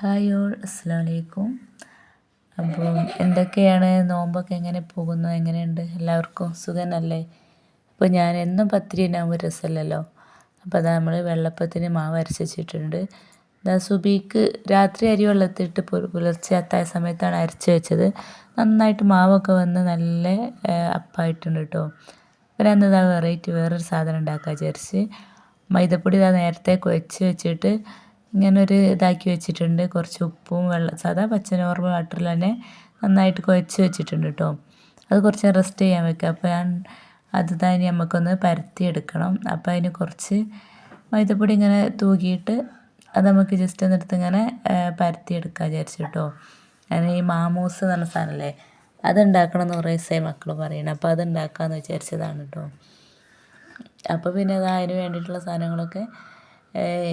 Hi all അസ്സാം വലൈക്കും അപ്പോൾ എന്തൊക്കെയാണ് നോമ്പൊക്കെ എങ്ങനെ പോകുന്നു? എങ്ങനെയുണ്ട്? എല്ലാവർക്കും സുഖനല്ലേ അപ്പോൾ ഞാൻ എന്നും പത്തിരി ഉണ്ടാകുമ്പോൾ രസമല്ലല്ലോ? അപ്പോൾ അതാ നമ്മൾ വെള്ളപ്പത്തിന് മാവ് അരച്ച് വെച്ചിട്ടുണ്ട് ഇതാ സുബിക്ക് രാത്രി അരി വെള്ളത്തിട്ട് പുലർച്ചെ അത്തായ സമയത്താണ് അരച്ച് വെച്ചത്. നന്നായിട്ട് മാവൊക്കെ വന്ന് നല്ല അപ്പായിട്ടുണ്ട് കേട്ടോ അന്ന് ഇതാ വെറൈറ്റി വേറൊരു സാധനം ഉണ്ടാക്കാൻ വിചാരിച്ച്. മൈദപ്പൊടി ഇതാ നേരത്തെ കുഴച്ച് വെച്ചിട്ട് ഇങ്ങനെ ഒരു ഇതാക്കി വെച്ചിട്ടുണ്ട്. കുറച്ച് ഉപ്പും വെള്ളം സാധാ പച്ച നോർമൽ വാട്ടറിൽ തന്നെ നന്നായിട്ട് കുഴച്ച് വെച്ചിട്ടുണ്ട് കേട്ടോ അത് കുറച്ച് റെസ്റ്റ് ചെയ്യാൻ വെക്കുക അപ്പോൾ ഞാൻ അത് തന്നെ നമുക്കൊന്ന് പരത്തിയെടുക്കണം. അപ്പോൾ അതിന് കുറച്ച് മൈദപ്പൊടി ഇങ്ങനെ തൂക്കിയിട്ട് അത് നമുക്ക് ജസ്റ്റ് ഒന്നെടുത്ത് ഇങ്ങനെ പരത്തിയെടുക്കുക വിചാരിച്ചു കേട്ടോ ഞാൻ ഈ മാമൂസ് എന്ന് പറഞ്ഞ സാധനമല്ലേ അതുണ്ടാക്കണം എന്ന് കുറേ ദിവസമായി മക്കൾ പറയണം. അപ്പോൾ അത് ഉണ്ടാക്കാമെന്ന് വിചാരിച്ചതാണ് കേട്ടോ അപ്പോൾ പിന്നെ അത് അതിന് വേണ്ടിയിട്ടുള്ള സാധനങ്ങളൊക്കെ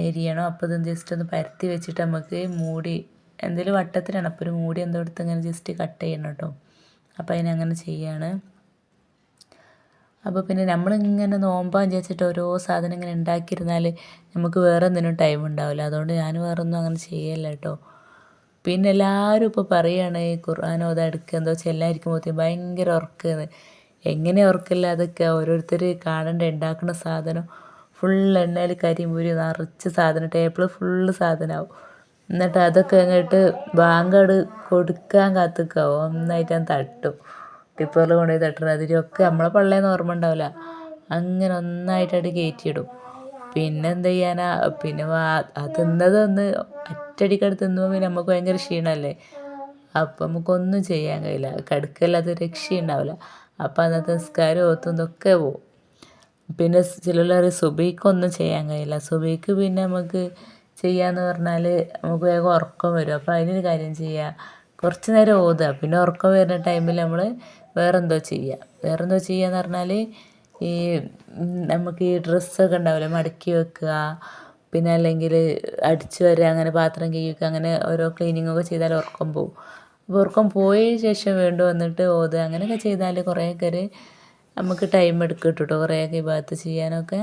എരിയണം? അപ്പോൾ ഇതൊന്ന് ജസ്റ്റ് ഒന്ന് പരത്തി വെച്ചിട്ട് നമുക്ക് മൂടി എന്തെങ്കിലും വട്ടത്തിലാണ്. അപ്പോൾ ഒരു മൂടി എന്തോ എടുത്ത് ഇങ്ങനെ ജസ്റ്റ് കട്ട് ചെയ്യണം കേട്ടോ അപ്പോൾ അതിനങ്ങനെ ചെയ്യാണ്. അപ്പോൾ പിന്നെ നമ്മളിങ്ങനെ നോമ്പാൻ വിചാരിച്ചിട്ട് ഓരോ സാധനം ഇങ്ങനെ ഉണ്ടാക്കിയിരുന്നാൽ നമുക്ക് വേറെ എന്തിനും ടൈം ഉണ്ടാവില്ല. അതുകൊണ്ട് ഞാൻ വേറെ ഒന്നും അങ്ങനെ ചെയ്യല്ല കേട്ടോ പിന്നെ എല്ലാവരും ഇപ്പോൾ പറയുകയാണ് ഈ ഖുർആൻ ഓതാ എടുക്കുക എന്തോ ചെല്ലായിരിക്കുമ്പോഴത്തേക്കും ഭയങ്കര ഉറക്കുന്നത് എങ്ങനെ ഉറക്കില്ല? അതൊക്കെ ഓരോരുത്തർ കാണേണ്ട? ഉണ്ടാക്കുന്ന സാധനം ഫുൾ എണ്ണയിൽ കരിമ്പൂരി നിറച്ച് സാധനം ടേബിൾ ഫുള്ള് സാധനമാവും എന്നിട്ട് അതൊക്കെ അങ്ങോട്ട് ബാങ്കട് കൊടുക്കാൻ കാത്തുക്കാവും. ഒന്നായിട്ട് ഞാൻ തട്ടും. ടിപ്പറിൽ കൊണ്ടുപോയി തട്ടുന്നത് അതിലൊക്കെ നമ്മളെ പള്ളേന്ന് ഓർമ്മ ഉണ്ടാവില്ല അങ്ങനെ ഒന്നായിട്ടത് കയറ്റിയിടും പിന്നെ എന്ത് ചെയ്യാനാ? പിന്നെ തിന്നതൊന്ന് ഒറ്റയടിക്കട് തിന്നുമ്പോൾ പിന്നെ നമുക്ക് ഭയങ്കര ക്ഷീണമല്ലേ അപ്പം നമുക്കൊന്നും ചെയ്യാൻ കഴിയില്ല. കിടക്കല്ലാതെ രക്ഷയുണ്ടാവില്ല അപ്പം അന്നത്തെ നിസ്കാരം ഓത്തും ഇതൊക്കെ പോവും. പിന്നെ ചിലർ സുബഹിക്കൊന്നും ചെയ്യാൻ കഴിയില്ല. സുബഹിക്ക് പിന്നെ നമുക്ക് ചെയ്യാന്ന് പറഞ്ഞാൽ നമുക്ക് വേഗം ഉറക്കം വരും. അപ്പോൾ അതിനൊരു കാര്യം ചെയ്യുക കുറച്ച് നേരം ഓതുക പിന്നെ ഉറക്കം വരുന്ന ടൈമിൽ നമ്മൾ വേറെന്തോ ചെയ്യുക വേറെന്തോ ചെയ്യുക എന്ന് പറഞ്ഞാൽ ഈ നമുക്ക് ഈ ഡ്രസ്സൊക്കെ ഉണ്ടാവില്ലേ? മടക്കി വെക്കുക. പിന്നെ അല്ലെങ്കിൽ അടിച്ചു വരിക അങ്ങനെ പാത്രം കഴുകുക അങ്ങനെ ഓരോ ക്ലീനിങ്ങൊക്കെ ചെയ്താൽ ഉറക്കം പോവും. അപ്പോൾ ഉറക്കം പോയ ശേഷം വീണ്ടും വന്നിട്ട് ഓതുക അങ്ങനെയൊക്കെ ചെയ്താൽ കുറേയൊക്കെ ഒരു നമുക്ക് ടൈം എടുക്കും കേട്ടോ കുറേയൊക്കെ ഭാഗത്ത് ചെയ്യാനൊക്കെ.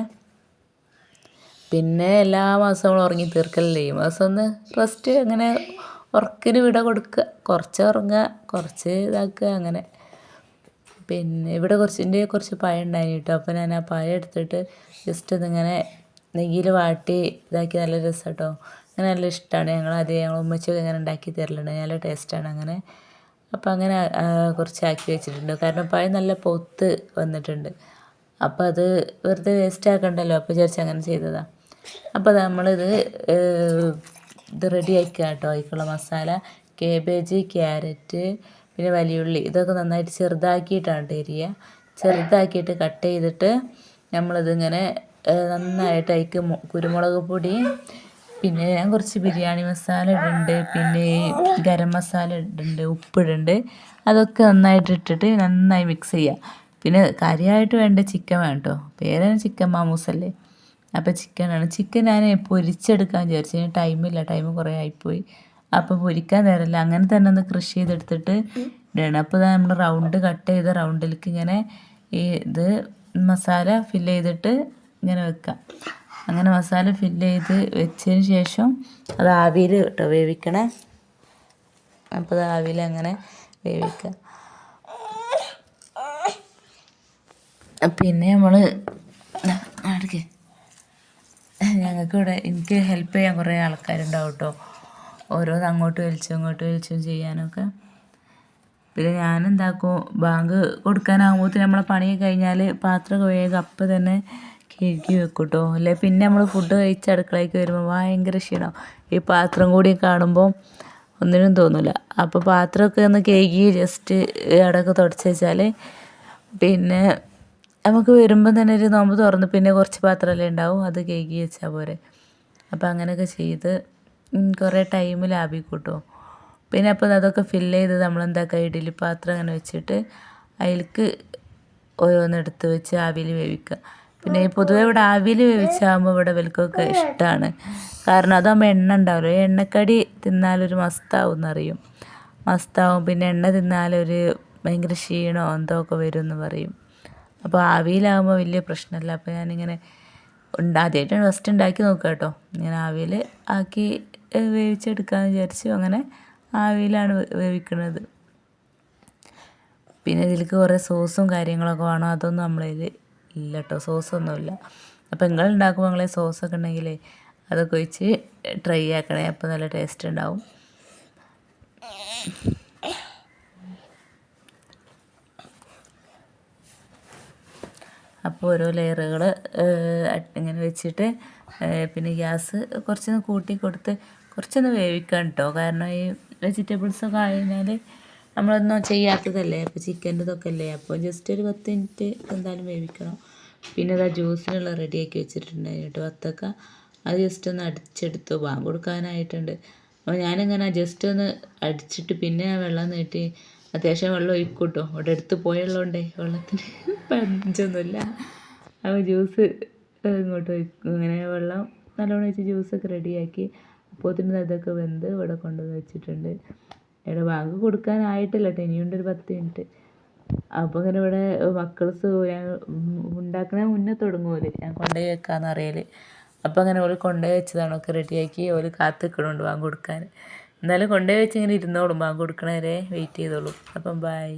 പിന്നെ എല്ലാ മാസവും നമ്മൾ ഉറങ്ങി തീർക്കലല്ലേ? ഈ മാസം ഒന്ന് റെസ്റ്റ് അങ്ങനെ ഉറക്കിന് വിട കൊടുക്കുക കുറച്ച് ഉറങ്ങുക കുറച്ച് ഇതാക്കുക അങ്ങനെ. പിന്നെ ഇവിടെ കുറച്ചിന്റെ കുറച്ച് പഴം ഉണ്ടായിരുന്നു കേട്ടോ. അപ്പോൾ ഞാൻ ആ പഴം എടുത്തിട്ട് ജസ്റ്റ് ഇതിങ്ങനെ നെയ്യിൽ വാട്ടി ഇതാക്കി നല്ല രസം കേട്ടോ അങ്ങനെ നല്ല ഇഷ്ടമാണ് ഞങ്ങൾ അത് ഞങ്ങൾ ഉമ്മച്ചൊക്കെ ഇങ്ങനെ ഉണ്ടാക്കി തരലുണ്ട്. നല്ല ടേസ്റ്റാണ് അങ്ങനെ. അപ്പോൾ അങ്ങനെ കുറച്ച് ആക്കി വെച്ചിട്ടുണ്ട്. കാരണം പഴം നല്ല പൊത്ത് വന്നിട്ടുണ്ട്. അപ്പോൾ അത് വെറുതെ വേസ്റ്റ് ആക്കണ്ടല്ലോ? അപ്പോൾ വിചാരിച്ച് അങ്ങനെ ചെയ്തതാണ് അപ്പോൾ നമ്മളിത് ഇത് റെഡി ആക്കുക കേട്ടോ. അതിക്കുള്ള മസാല കേബേജ് ക്യാരറ്റ് പിന്നെ വലിയുള്ളി. ഇതൊക്കെ നന്നായിട്ട് ചെറുതാക്കിയിട്ടാണ് എരിയുക ചെറുതാക്കിയിട്ട് കട്ട് ചെയ്തിട്ട് നമ്മളിതിങ്ങനെ നന്നായിട്ട് അതിക്ക് കുരുമുളക് പൊടി പിന്നെ ഞാൻ കുറച്ച് ബിരിയാണി മസാല ഇടുന്നുണ്ട് പിന്നെ ഗരം മസാല ഇടുന്നുണ്ട് ഉപ്പിടുന്നുണ്ട് അതൊക്കെ നന്നായിട്ട് ഇട്ടിട്ട് നന്നായി മിക്സ് ചെയ്യുക പിന്നെ കറിയായിട്ട് വേണ്ട ചിക്കൻ വേണം കേട്ടോ പേരാണ് ചിക്കൻ മാമൂസല്ലേ അപ്പോൾ ചിക്കനാണ് ചിക്കൻ ഞാൻ പൊരിച്ചെടുക്കാൻ വിചാരിച്ചു. ഞാൻ ടൈമില്ല ടൈം കുറേ ആയിപ്പോയി. അപ്പോൾ പൊരിക്കാൻ നേരമില്ല. അങ്ങനെ തന്നെ ഒന്ന് കൃഷി ചെയ്തെടുത്തിട്ട് ഇടണം. അപ്പോൾ നമ്മൾ റൗണ്ട് കട്ട് ചെയ്ത റൗണ്ടിലേക്ക് ഇങ്ങനെ ഈ ഇത് മസാല ഫില്ല് ചെയ്തിട്ട് ഇങ്ങനെ വെക്കാം. അങ്ങനെ മസാല ഫില്ല് ചെയ്ത് വെച്ചതിന് ശേഷം അത് ആവിയിൽ കേട്ടോ വേവിക്കണേ? അപ്പോൾ അത് ആവിയിൽ അങ്ങനെ വേവിക്കുക പിന്നെ നമ്മൾ അടുക്കേ ഞങ്ങൾക്ക് ഇവിടെ എനിക്ക് ഹെൽപ്പ് ചെയ്യാൻ കുറേ ആൾക്കാരുണ്ടാവും കേട്ടോ ഓരോന്ന് അങ്ങോട്ട് വലിച്ചും ഇങ്ങോട്ട് വലിച്ചും ചെയ്യാനൊക്കെ. പിന്നെ ഞാൻ എന്താക്കും ബാങ്ക് കൊടുക്കാനാകുമ്പോൾ നമ്മളെ പണി കഴിഞ്ഞാൽ പാത്രമൊക്കെ വേഗം അപ്പം തന്നെ കഴുകി വെക്കും കേട്ടോ അല്ലെ? പിന്നെ നമ്മൾ ഫുഡ് കഴിച്ച് അടുക്കളയ്ക്ക് വരുമ്പോൾ ഭയങ്കര ക്ഷീണം. ഈ പാത്രം കൂടി കാണുമ്പോൾ ഒന്നിനും തോന്നില്ല അപ്പോൾ പാത്രമൊക്കെ ഒന്ന് കഴുകി ജസ്റ്റ് അടക്കം തുടച്ച് വെച്ചാൽ പിന്നെ നമുക്ക് വരുമ്പോൾ തന്നെ ഒരു നോമ്പ് തുറന്ന് പിന്നെ കുറച്ച് പാത്രമല്ലേ ഉണ്ടാവും? അത് കഴുകി വെച്ചാൽ പോരെ. അപ്പോൾ അങ്ങനെയൊക്കെ ചെയ്ത് കുറേ ടൈം ലാഭിക്കും കേട്ടോ പിന്നെ അപ്പോൾ അതൊക്കെ ഫില്ല് ചെയ്ത് നമ്മൾ എന്താക്കുക ഇഡലി പാത്രം അങ്ങനെ വെച്ചിട്ട് അതിലേക്ക് ഓരോന്ന് എടുത്ത് വെച്ച് ആവിയിൽ വേവിക്കുക പിന്നെ പൊതുവെ ഇവിടെ ആവിയിൽ വേവിച്ചാകുമ്പോൾ ഇവിടെ വിൽക്കൊക്കെ ഇഷ്ടമാണ് കാരണം അതാകുമ്പോൾ എണ്ണ ഉണ്ടാവില്ല എണ്ണക്കടി തിന്നാലൊരു മസ്താവും എന്നറിയും. മസ്താവും. പിന്നെ എണ്ണ തിന്നാലൊരു ഭയങ്കര ക്ഷീണമോ എന്തോ ഒക്കെ വരും എന്ന് പറയും. അപ്പോൾ ആവിയിലാകുമ്പോൾ വലിയ പ്രശ്നമില്ല. അപ്പോൾ ഞാനിങ്ങനെ ആദ്യമായിട്ടാണ് ഫസ്റ്റ് ഉണ്ടാക്കി നോക്കുക കേട്ടോ. ഇങ്ങനെ ആവിയിൽ ആക്കി വേവിച്ചെടുക്കാമെന്ന് വിചാരിച്ചു. അങ്ങനെ ആവിയിലാണ് വേവിക്കുന്നത് പിന്നെ ഇതിലേക്ക് കുറേ സോസും കാര്യങ്ങളൊക്കെ വേണം. അതൊന്നും നമ്മളതിൽ ഇല്ല കേട്ടോ സോസൊന്നുമില്ല. അപ്പോൾ നിങ്ങൾ ഉണ്ടാക്കുമ്പോൾ നിങ്ങളെ സോസൊക്കെ ഉണ്ടെങ്കിൽ അതൊക്കെ ഒഴിച്ച് ട്രൈ ആക്കണേ അപ്പോൾ നല്ല ടേസ്റ്റ് ഉണ്ടാവും. അപ്പോൾ ഓരോ ലെയറുകൾ ഇങ്ങനെ വെച്ചിട്ട് പിന്നെ ഗ്യാസ് കുറച്ചൊന്ന് കൂട്ടി കൊടുത്ത് കുറച്ചൊന്ന് വേവിക്കാൻ കേട്ടോ കാരണം ഈ വെജിറ്റബിൾസൊക്കെ ആയതിനാൽ നമ്മളൊന്നും ചെയ്യാത്തതല്ലേ? അപ്പോൾ ചിക്കന്റെ ഇതൊക്കെ അല്ലേ അപ്പോൾ ജസ്റ്റ് ഒരു പത്ത് മിനിറ്റ് എന്തായാലും വേവിക്കണം. പിന്നെ ഇതാ ജ്യൂസിനുള്ള റെഡിയാക്കി വെച്ചിട്ടുണ്ട് കേട്ടോ വത്തക്ക. അത് ജസ്റ്റ് ഒന്ന് അടിച്ചെടുത്തു. ബാങ്ക് കൊടുക്കാനായിട്ടുണ്ട്. അപ്പോൾ ഞാനിങ്ങനെ ജസ്റ്റ് ഒന്ന് അടിച്ചിട്ട് പിന്നെ വെള്ളം നീട്ടി അത്യാവശ്യം വെള്ളം ഒഴിക്കൂട്ടോ. കേട്ടോ അവിടെ അടുത്ത് പോയുള്ളതുകൊണ്ടേ വെള്ളത്തിന് പഞ്ചൊന്നുമില്ല. അപ്പോൾ ജ്യൂസ് ഇങ്ങോട്ട് ഇങ്ങനെ വെള്ളം നല്ലോണം ഒഴിച്ച് ജ്യൂസൊക്കെ റെഡിയാക്കി. അപ്പോഴത്തേനും അതൊക്കെ വെന്ത് ഇവിടെ കൊണ്ടുവന്ന് വെച്ചിട്ടുണ്ട്. ഇവിടെ ബാങ്ക് കൊടുക്കാനായിട്ടില്ല കേട്ടോ ഇനിയുണ്ട് ഒരു പത്ത് മിനിറ്റ്. അപ്പോൾ ഇങ്ങനെ ഇവിടെ മക്കൾ ഞാൻ മുന്നേ തുടങ്ങുമല്ലോ ഞാൻ കൊണ്ടുപോയി വെക്കാമെന്ന് അറിയൽ അപ്പോൾ അങ്ങനെ ഓൽ കൊണ്ടുപോയി വെച്ചതാണ്. ഒക്കെ റെഡിയാക്കി ഓൽ കാത്ത് നിൽക്കണുണ്ട് ബാങ്ക് കൊടുക്കാൻ. എന്നാലും കൊണ്ടുപോയി വെച്ച് ഇങ്ങനെ ഇരുന്നോളും ബാങ്ക് കൊടുക്കണ വരെ വെയിറ്റ് ചെയ്തോളും. അപ്പം ബൈ